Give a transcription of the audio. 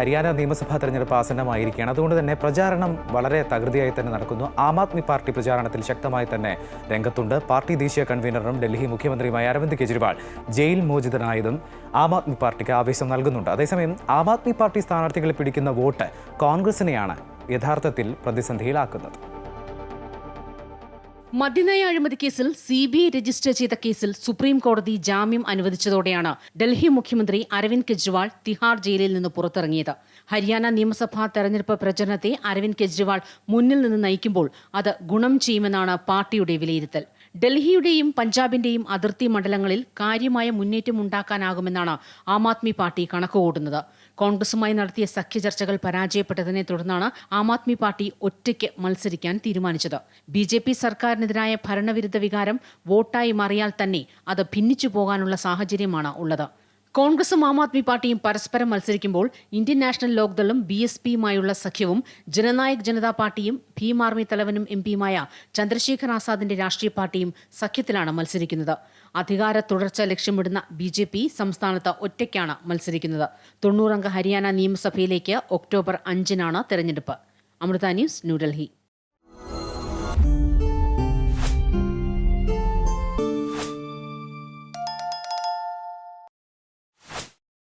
ഹരിയാന നിയമസഭാ തെരഞ്ഞെടുപ്പ് ആസന്നമായിരിക്കുകയാണ്. അതുകൊണ്ട് തന്നെ പ്രചാരണം വളരെ തകൃതിയായി തന്നെ നടക്കുന്നു. ആം ആദ്മി പാർട്ടി പ്രചാരണത്തിൽ ശക്തമായി തന്നെ രംഗത്തുണ്ട്. പാർട്ടി ദേശീയ കൺവീനറും ഡൽഹി മുഖ്യമന്ത്രിയുമായ അരവിന്ദ് കെജ്രിവാൾ ജയിൽ മോചിതനായതും ആം ആദ്മി പാർട്ടിക്ക് ആവേശം നൽകുന്നുണ്ട്. അതേസമയം ആം ആദ്മി പാർട്ടി സ്ഥാനാർത്ഥികളെ പിടിക്കുന്ന വോട്ട് കോൺഗ്രസിനെയാണ് യഥാർത്ഥത്തിൽ പ്രതിസന്ധിയിലാക്കുന്നത്. മദ്യനയ അഴിമതി കേസിൽ സി ബി ഐ രജിസ്റ്റർ ചെയ്ത കേസിൽ സുപ്രീം കോടതി ജാമ്യം അനുവദിച്ചതോടെയാണ് ഡൽഹി മുഖ്യമന്ത്രി അരവിന്ദ് കെജ്രിവാൾ തിഹാർ ജയിലിൽ നിന്ന് പുറത്തിറങ്ങിയത്. ഹരിയാന നിയമസഭാ തെരഞ്ഞെടുപ്പ് പ്രചരണത്തെ അരവിന്ദ് കെജ്രിവാൾ മുന്നിൽ നിന്ന് നയിക്കുമ്പോൾ അത് ഗുണം ചെയ്യുമെന്നാണ് പാർട്ടിയുടെ വിലയിരുത്തൽ. ഡൽഹിയുടെയും പഞ്ചാബിന്റെയും അതിർത്തി മണ്ഡലങ്ങളിൽ കാര്യമായ മുന്നേറ്റം ഉണ്ടാക്കാനാകുമെന്നാണ് ആം ആദ്മി പാർട്ടി കണക്കുകൂട്ടുന്നത്. കോൺഗ്രസുമായി നടത്തിയ സഖ്യ ചർച്ചകൾ പരാജയപ്പെട്ടതിനെ തുടർന്നാണ് ആം ആദ്മി പാർട്ടി ഒറ്റയ്ക്ക് മത്സരിക്കാൻ തീരുമാനിച്ചത്. ബി ജെ പി സർക്കാരിനെതിരായ ഭരണവിരുദ്ധ വികാരം വോട്ടായി മാറിയാൽ തന്നെ അത് ഭിന്നിച്ചു പോകാനുള്ള സാഹചര്യമാണ് ഉള്ളത്. കോൺഗ്രസും ആം ആദ്മി പാർട്ടിയും പരസ്പരം മത്സരിക്കുമ്പോൾ ഇന്ത്യൻ നാഷണൽ ലോക്ദളും ബി എസ് പിയുമായുള്ള സഖ്യവും ജനനായക് ജനതാ പാർട്ടിയും ഭീം ആർമി തലവനും എം പിയുമായ ചന്ദ്രശേഖർ ആസാദിന്റെ രാഷ്ട്രീയ പാർട്ടിയും സഖ്യത്തിലാണ് മത്സരിക്കുന്നത്. അധികാര തുടർച്ച ലക്ഷ്യമിടുന്ന ബി ജെ പി സംസ്ഥാനത്ത് ഒറ്റയ്ക്കാണ് മത്സരിക്കുന്നത്. തൊണ്ണൂറംഗ ഹരിയാന നിയമസഭയിലേക്ക് ഒക്ടോബർ അഞ്ചിനാണ് തെരഞ്ഞെടുപ്പ്. അമൃത ന്യൂസ് ന്യൂഡൽഹി.